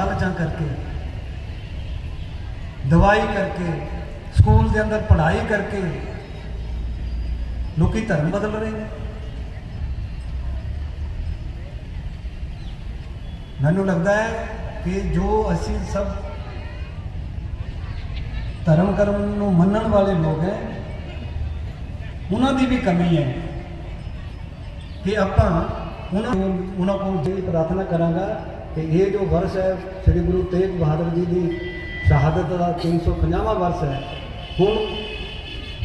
ਲਾਲਚਾਂ ਕਰਕੇ, ਦਵਾਈ ਕਰਕੇ, ਸਕੂਲ ਦੇ ਅੰਦਰ ਪੜ੍ਹਾਈ ਕਰਕੇ, ਲੋਕੀ ਧਰਮ ਬਦਲ ਰਹੇ ਨੇ। ਮੈਨੂੰ ਲੱਗਦਾ ਹੈ ਕਿ ਜੋ ਅਸੀਂ ਸਭ ਧਰਮ ਕਰਮ ਨੂੰ ਮੰਨਣ ਵਾਲੇ ਲੋਕ ਹੈ, ਉਹਨਾਂ ਦੀ ਵੀ ਕਮੀ ਹੈ ਕਿ ਆਪਾਂ ਉਹਨਾਂ ਨੂੰ, ਉਹਨਾਂ ਕੋਲ ਜਿਹੜੀ ਪ੍ਰਾਰਥਨਾ ਕਰਾਂਗਾ ਕਿ ਇਹ ਜੋ ਵਰਸ ਹੈ, ਸ੍ਰੀ ਗੁਰੂ ਤੇਗ ਬਹਾਦਰ ਜੀ ਦੀ ਸ਼ਹਾਦਤ ਦਾ 350ਵਾਂ ਵਰਸ ਹੈ, ਹੁਣ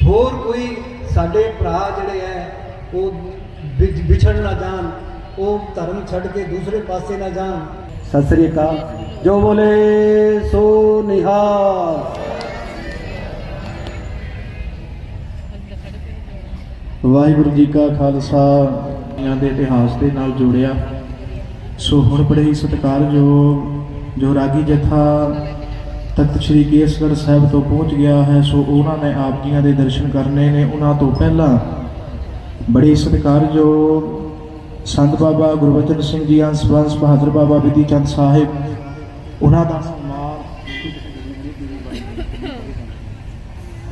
ਹੋਰ ਕੋਈ ਸਾਡੇ ਭਰਾ ਜਿਹੜੇ ਹੈ, ਉਹ ਵਿਛ- ਵਿਛੜ ਨਾ ਜਾਣ, ਉਹ ਧਰਮ ਛੱਡ ਕੇ ਦੂਸਰੇ ਪਾਸੇ ਨਾ ਜਾਣ। ਸਤਿ ਸ੍ਰੀ ਅਕਾਲ। ਜੋ ਬੋਲੇ, ਸੋ ਨਿਹਾਲ। ਵਾਹਿਗੁਰੂ ਜੀ ਕਾ ਖਾਲਸਾ ਇਹਨਾਂ ਦੇ ਇਤਿਹਾਸ ਦੇ ਨਾਲ ਜੁੜਿਆ। ਸੋ ਹੁਣ ਬੜੇ ਹੀ ਸਤਿਕਾਰਯੋਗ ਜੋ ਰਾਗੀ ਜਥਾ ਤਖਤ ਸ੍ਰੀ ਕੇਸਗੜ੍ਹ ਸਾਹਿਬ ਤੋਂ ਪਹੁੰਚ ਗਿਆ ਹੈ, ਸੋ ਉਹਨਾਂ ਨੇ ਆਪ ਜੀਆਂ ਦੇ ਦਰਸ਼ਨ ਕਰਨੇ ਨੇ। ਉਹਨਾਂ ਤੋਂ ਪਹਿਲਾਂ ਬੜੇ ਹੀ ਸਤਿਕਾਰਯੋਗ ਸੰਤ ਬਾਬਾ ਗੁਰਬਚਨ ਸਿੰਘ ਜੀ ਅੰਸ ਬੰਸ ਬਹਾਦਰ ਬਾਬਾ ਵਿਧੀ ਚੰਦ ਸਾਹਿਬ, ਉਹਨਾਂ ਦਾ ਸਨਮਾਨ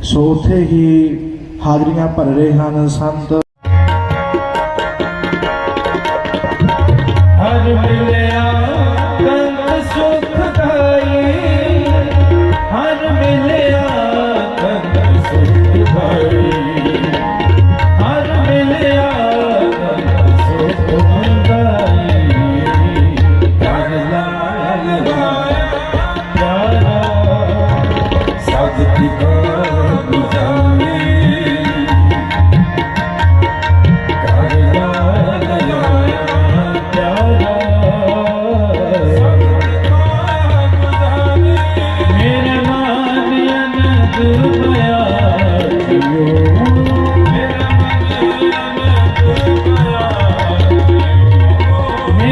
ਸੋ ਉੱਥੇ ਹੀ ਹਾਜ਼ਰੀਆਂ ਭਰ ਰਹੇ ਹਨ ਸੰਤ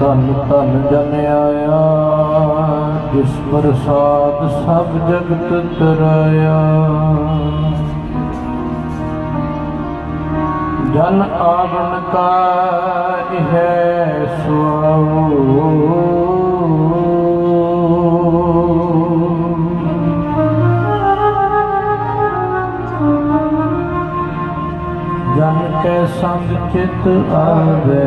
ਧੰਨ ਧੰਨ ਜਨ ਆਇਆ, ਜਿਸ ਪ੍ਰਸਾਦ ਸਭ ਜਗਤ ਤਰਾਇਆ। ਜਨ ਆਵਨ ਕਾ ਇਹ ਸੁਆਉ। ਜਨ ਕੈ ਸੰਗ ਚਿਤ ਆਵੇ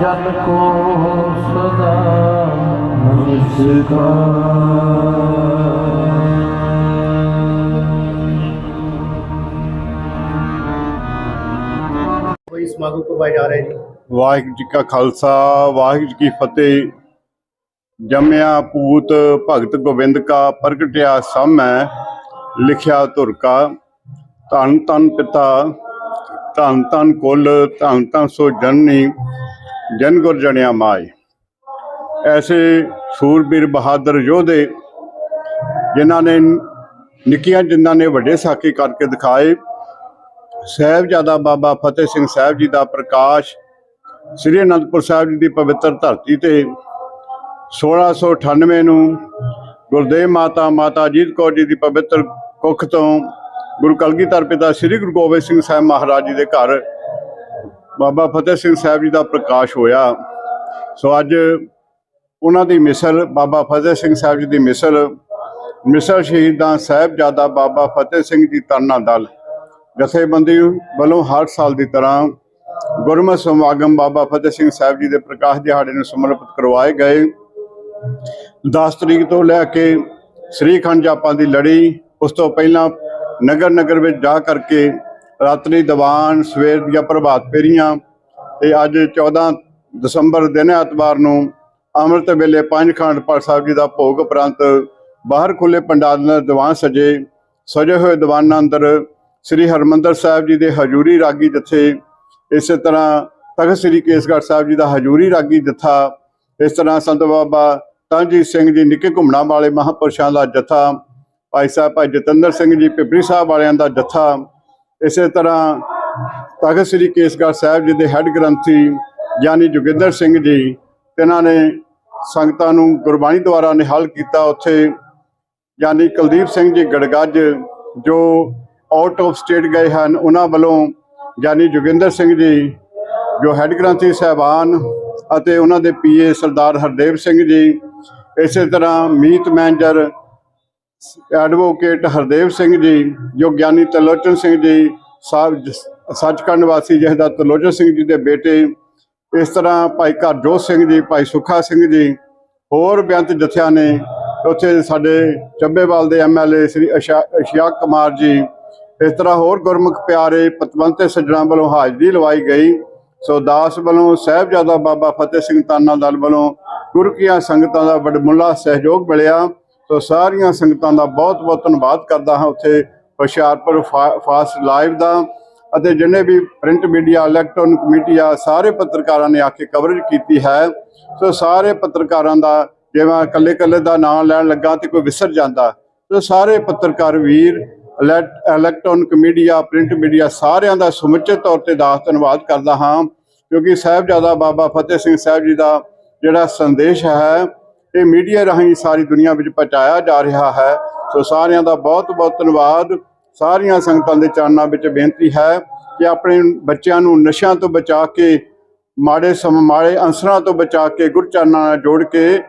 ਜਨ ਕੋ ਸਦਾ ਨਮਸਕਾਰ। ਕੋਈ ਸਮਾਗਮ ਕਰਵਾਏ ਜਾ ਰਹੇ ਜੀ ਵਾਹਿਗੁਰੂ ਜੀ ਕਾ ਖਾਲਸਾ ਵਾਹਿਗੁਰੂ ਜੀ ਕੀ ਫਤਿਹ। ਜੰਮਿਆ ਪੂਤ ਭਗਤ ਗੋਬਿੰਦ ਕਾ ਪ੍ਰਗਟਿਆ ਸਾਮੈ ਲਿਖਿਆ ਧੁਰ ਕਾ। ਧੰਨ ਧੰਨ ਪਿਤਾ ਧੰਨ ਧੰਨ ਕੁਲ ਧੰਨ ਧੰਨ ਸੋ ਜਨਨੀ। ਜਨ ਗੁਰ ਜਣਿਆ ਮਾਈ ਐਸੇ ਸੂਰਬੀਰ ਬਹਾਦਰ ਯੋਧੇ, ਜਿਨ੍ਹਾਂ ਨੇ ਨਿੱਕੀਆਂ ਜਿਨ੍ਹਾਂ ਨੇ ਵੱਡੇ ਸਾਕੀ ਕਰਕੇ ਦਿਖਾਏ, ਸਾਹਿਬਜ਼ਾਦਾ ਬਾਬਾ ਫਤਿਹ ਸਿੰਘ ਸਾਹਿਬ ਜੀ ਦਾ ਪ੍ਰਕਾਸ਼ ਸ੍ਰੀ ਅਨੰਦਪੁਰ ਸਾਹਿਬ ਜੀ ਦੀ ਪਵਿੱਤਰ ਧਰਤੀ ਤੇ 1698 ਨੂੰ ਗੁਰਦੇਵ ਮਾਤਾ ਮਾਤਾ ਅਜੀਤ ਕੌਰ ਜੀ ਦੀ ਪਵਿੱਤਰ ਕੁੱਖ ਤੋਂ ਗੁਰੂ ਕਲਗੀਧਰ ਪਿਤਾ ਸ੍ਰੀ ਗੁਰੂ ਗੋਬਿੰਦ ਸਿੰਘ ਸਾਹਿਬ ਮਹਾਰਾਜ ਜੀ ਦੇ ਘਰ ਬਾਬਾ ਫਤਿਹ ਸਿੰਘ ਸਾਹਿਬ ਜੀ ਦਾ ਪ੍ਰਕਾਸ਼ ਹੋਇਆ। ਸੋ ਅੱਜ ਉਹਨਾਂ ਦੀ ਮਿਸਲ, ਬਾਬਾ ਫਤਿਹ ਸਿੰਘ ਸਾਹਿਬ ਜੀ ਦੀ ਮਿਸਲ ਮਿਸਲ ਸ਼ਹੀਦਾਂ ਸਾਹਿਬਜ਼ਾਦਾ ਬਾਬਾ ਫਤਿਹ ਸਿੰਘ ਜੀ ਤਰਨਾ ਦਲ, ਜਥੇਬੰਦੀ ਵੱਲੋਂ ਹਰ ਸਾਲ ਦੀ ਤਰ੍ਹਾਂ ਗੁਰਮਤਿ ਸਮਾਗਮ ਬਾਬਾ ਫਤਿਹ ਸਿੰਘ ਸਾਹਿਬ ਜੀ ਦੇ ਪ੍ਰਕਾਸ਼ ਦਿਹਾੜੇ ਨੂੰ ਸਮਰਪਿਤ ਕਰਵਾਏ ਗਏ। 10 ਤਰੀਕ ਤੋਂ ਲੈ ਕੇ ਸ੍ਰੀਖੰਡ ਜਾਪਾਂ ਦੀ ਲੜੀ, ਉਸ ਤੋਂ ਪਹਿਲਾਂ ਨਗਰ ਨਗਰ ਵਿੱਚ ਜਾ ਕਰਕੇ ਰਾਤਰੀ ਦੀਵਾਨ, ਸਵੇਰ ਦੀਆਂ ਪ੍ਰਭਾਤ ਫੇਰੀਆਂ ਤੇ ਅੱਜ 14 ਦਸੰਬਰ ਦਿਨ ਐਤਵਾਰ ਨੂੰ ਅੰਮ੍ਰਿਤ ਵੇਲੇ ਪੰਜ ਖੰਡ ਪਾਠ ਸਾਹਿਬ ਜੀ ਦਾ ਭੋਗ ਉਪਰੰਤ ਬਾਹਰ ਖੁੱਲੇ ਪੰਡਾਲ ਨਾਲ ਦੀਵਾਨ ਸਜੇ ਸਜੇ ਹੋਏ ਦੀਵਾਨਾਂ ਅੰਦਰ ਸ੍ਰੀ ਹਰਮੰਦਰ ਸਾਹਿਬ ਜੀ ਦੇ ਹਜੂਰੀ ਰਾਗੀ ਜਥੇ, ਇਸੇ ਤਰ੍ਹਾਂ ਤਖਤ ਸ੍ਰੀ ਕੇਸਗੜ੍ਹ ਸਾਹਿਬ ਜੀ ਦਾ ਹਜੂਰੀ ਰਾਗੀ ਜਥਾ, ਇਸ ਤਰ੍ਹਾਂ ਸੰਤ ਬਾਬਾ ਤਾਂਜੀਤ ਸਿੰਘ ਜੀ ਨਿੱਕੇ ਘੁੰਮਣਾ ਵਾਲੇ ਮਹਾਂਪੁਰਸ਼ਾਂ ਦਾ ਜਥਾ, ਭਾਈ ਸਾਹਿਬ ਭਾਈ ਜਤਿੰਦਰ ਸਿੰਘ ਜੀ ਪਿਪਰੀ ਸਾਹਿਬ ਵਾਲਿਆਂ ਦਾ ਜਥਾ ਇਸੇ ਤਰ੍ਹਾਂ ਤਖਤ ਸ੍ਰੀ ਕੇਸਗੜ੍ਹ ਸਾਹਿਬ ਜੀ ਦੇ ਹੈੱਡ ਗ੍ਰੰਥੀ ਗਿਆਨੀ ਜੋਗਿੰਦਰ ਸਿੰਘ ਜੀ ਇਹਨਾਂ ਨੇ ਸੰਗਤਾਂ ਨੂੰ ਗੁਰਬਾਣੀ ਦੁਆਰਾ ਨਿਹਾਲ ਕੀਤਾ। ਉੱਥੇ ਯਾਨੀ ਕੁਲਦੀਪ ਸਿੰਘ ਜੀ ਗੜਗੱਜ ਜੋ ਆਊਟ ਆਫ ਸਟੇਟ ਗਏ ਹਨ, ਉਹਨਾਂ ਵੱਲੋਂ ਯਾਨੀ ਜੋਗਿੰਦਰ ਸਿੰਘ ਜੀ ਜੋ ਹੈੱਡ ਗ੍ਰੰਥੀ ਸਾਹਿਬਾਨ ਅਤੇ ਉਹਨਾਂ ਦੇ ਪੀਏ ਸਰਦਾਰ ਹਰਦੇਵ ਸਿੰਘ ਜੀ, ਇਸੇ ਤਰ੍ਹਾਂ ਮੀਤ ਮੈਨੇਜਰ ਐਡਵੋਕੇਟ ਹਰਦੇਵ ਸਿੰਘ ਜੀ, ਜੋ ਗਿਆਨੀ ਤਲੋਚਨ ਸਿੰਘ ਜੀ ਸਾਹਿਬ ਜ- ਸੱਚਖੰਡ ਵਾਸੀ ਜਿਹਦਾ ਤਲੋਚਨ ਸਿੰਘ ਜੀ ਦੇ ਬੇਟੇ, ਇਸ ਤਰ੍ਹਾਂ ਭਾਈ ਘਰਜੋਤ ਸਿੰਘ ਜੀ, ਭਾਈ ਸੁਖਾ ਸਿੰਘ ਜੀ, ਹੋਰ ਬੇਅੰਤ ਜਥਿਆਂ ਨੇ ਉੱਥੇ ਸਾਡੇ ਚੱਬੇਵਾਲ ਦੇ ਐਮਐਲਏ ਸ੍ਰੀ ਅਸ਼ਾ- ਅਸ਼ਿਆਕ ਕੁਮਾਰ ਜੀ, ਇਸ ਤਰ੍ਹਾਂ ਹੋਰ ਗੁਰਮੁਖ ਪਿਆਰੇ ਪਤਵੰਤੇ ਸੱਜਣਾ ਵੱਲੋਂ ਹਾਜ਼ਰੀ ਲਵਾਈ ਗਈ। ਸੋ ਦਾਸ ਵੱਲੋਂ, ਸਾਹਿਬਜ਼ਾਦਾ ਬਾਬਾ ਫਤਿਹ ਸਿੰਘ ਤਾਨਾ ਦਲ ਵੱਲੋਂ ਗੁਰੂ ਕੀਆਂ ਸੰਗਤਾਂ ਦਾ ਵਡਮੁੱਲਾ ਸਹਿਯੋਗ ਮਿਲਿਆ। ਸੋ ਸਾਰੀਆਂ ਸੰਗਤਾਂ ਦਾ ਬਹੁਤ ਬਹੁਤ ਧੰਨਵਾਦ ਕਰਦਾ ਹਾਂ ਉੱਥੇ ਹੁਸ਼ਿਆਰਪੁਰ ਫਾ- ਫਾਸਟ ਲਾਈਵ ਦਾ ਅਤੇ ਜਿੰਨੇ ਵੀ ਪ੍ਰਿੰਟ ਮੀਡੀਆ, ਇਲੈਕਟ੍ਰੋਨਿਕ ਮੀਡੀਆ, ਸਾਰੇ ਪੱਤਰਕਾਰਾਂ ਨੇ ਆ ਕੇ ਕਵਰੇਜ ਕੀਤੀ ਹੈ। ਸੋ ਸਾਰੇ ਪੱਤਰਕਾਰਾਂ ਦਾ ਜਿਵੇਂ ਇਕੱਲੇ ਇਕੱਲੇ ਦਾ ਨਾਮ ਲੈਣ ਲੱਗਾ ਤੇ ਕੋਈ ਵਿਸਰ ਜਾਂਦਾ, ਸੋ ਸਾਰੇ ਪੱਤਰਕਾਰ ਵੀਰ ਇਲੈਕ- ਇਲੈਕਟ੍ਰੋਨਿਕ ਮੀਡੀਆ, ਪ੍ਰਿੰਟ ਮੀਡੀਆ ਸਾਰਿਆਂ ਦਾ ਸਮੁੱਚੇ ਤੌਰ ਤੇ ਦਾਸ ਧੰਨਵਾਦ ਕਰਦਾ ਹਾਂ। ਕਿਉਂਕਿ ਸਾਹਿਬਜ਼ਾਦਾ ਬਾਬਾ ਫਤਿਹ ਸਿੰਘ ਸਾਹਿਬ ਜੀ ਦਾ ਜਿਹੜਾ ਸੰਦੇਸ਼ ਹੈ ਇਹ ਮੀਡੀਆ ਰਾਹੀਂ ਸਾਰੀ ਦੁਨੀਆ ਵਿੱਚ ਪਹੁੰਚਾਇਆ ਜਾ ਰਿਹਾ ਹੈ। ਸੋ ਸਾਰਿਆਂ ਦਾ ਬਹੁਤ ਬਹੁਤ ਧੰਨਵਾਦ। ਸਾਰੀਆਂ ਸੰਗਤਾਂ ਦੇ ਚਰਨਾਂ ਵਿੱਚ ਬੇਨਤੀ ਹੈ ਕਿ ਆਪਣੇ ਬੱਚਿਆਂ ਨੂੰ ਨਸ਼ਿਆਂ ਤੋਂ ਬਚਾ ਕੇ, ਮਾੜੇ ਸਮ, ਮਾੜੇ ਅੰਸਰਾਂ ਤੋਂ ਬਚਾ ਕੇ, ਗੁਰਚਰਨਾਂ ਨਾਲ ਜੋੜ ਕੇ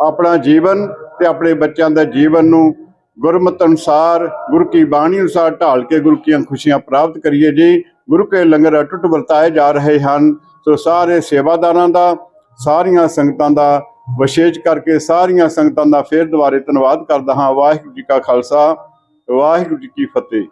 ਆਪਣਾ ਜੀਵਨ ਤੇ ਆਪਣੇ ਬੱਚਿਆਂ ਦਾ ਜੀਵਨ ਨੂੰ ਗੁਰਮਤ ਅਨੁਸਾਰ, ਗੁਰ ਕੀ ਬਾਣੀ ਅਨੁਸਾਰ ਢਾਲ ਕੇ ਗੁਰੂ ਕੀਆਂ ਖੁਸ਼ੀਆਂ ਪ੍ਰਾਪਤ ਕਰੀਏ ਜੀ। ਗੁਰੂ ਕੇ ਲੰਗਰ ਅਟੁੱਟ ਵਰਤਾਏ ਜਾ ਰਹੇ ਹਨ। ਸੋ ਸਾਰੇ ਸੇਵਾਦਾਰਾਂ ਦਾ, ਸਾਰੀਆਂ ਸੰਗਤਾਂ ਦਾ ਵਿਸ਼ੇਸ਼ ਕਰਕੇ ਸਾਰੀਆਂ ਸੰਗਤਾਂ ਦਾ ਫੇਰ ਦੁਬਾਰੇ ਧੰਨਵਾਦ ਕਰਦਾ ਹਾਂ। ਵਾਹਿਗੁਰੂ ਜੀ ਕਾ ਖਾਲਸਾ, ਵਾਹਿਗੁਰੂ ਜੀ ਕੀ ਫਤਿਹ।